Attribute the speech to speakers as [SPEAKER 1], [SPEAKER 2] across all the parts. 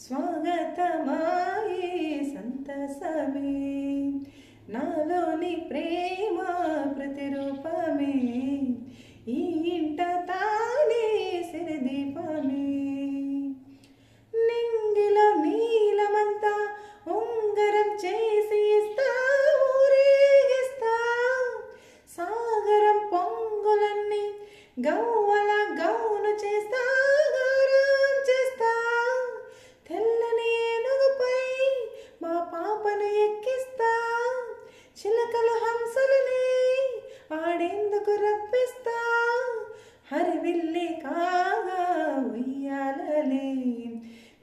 [SPEAKER 1] స్వాగతమాయే సంతసమే. నాలోని ప్రేమ ప్రతిరూపమే. ఈ ఇంట తానే సిరదీపమే నింగిలో నీలమంతా ఉంగరం చేసి ఇస్తా ఊరేగిస్తా. సాగరం పొంగులన్నీ గౌ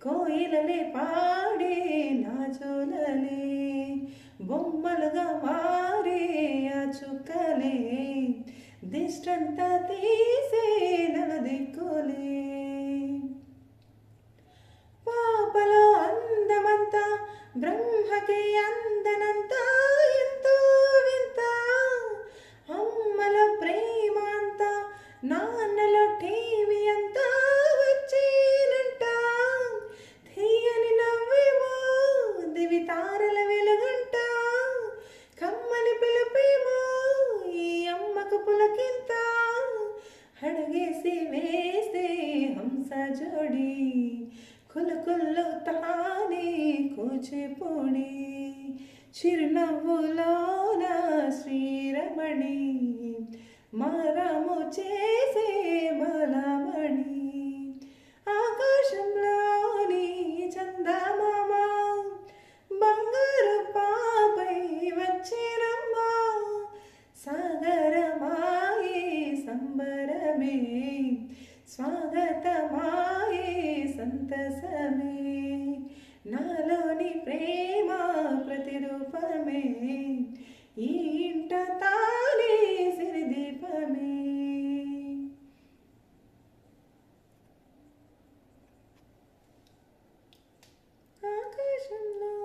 [SPEAKER 1] కోయిలలే పాడే నాచులలే బొమ్మలుగా మారే ఆ చుక్కలే దిష్టంతా తీసే నలుదిక్కులే పాపలో అందమంతా బ్రహ్మకి అందనంతా హంస జోడి కులుకుల్లు తానే కూచిపూడి చిరునవ్వులోన శ్రీరమణి మరము చేసే స్వాగతమాయే సంతసమే. నాలోని ప్రేమ ప్రతిరూపమే. ఈ ఇంట తానే సిరిదీపమే. ఆకాశంలో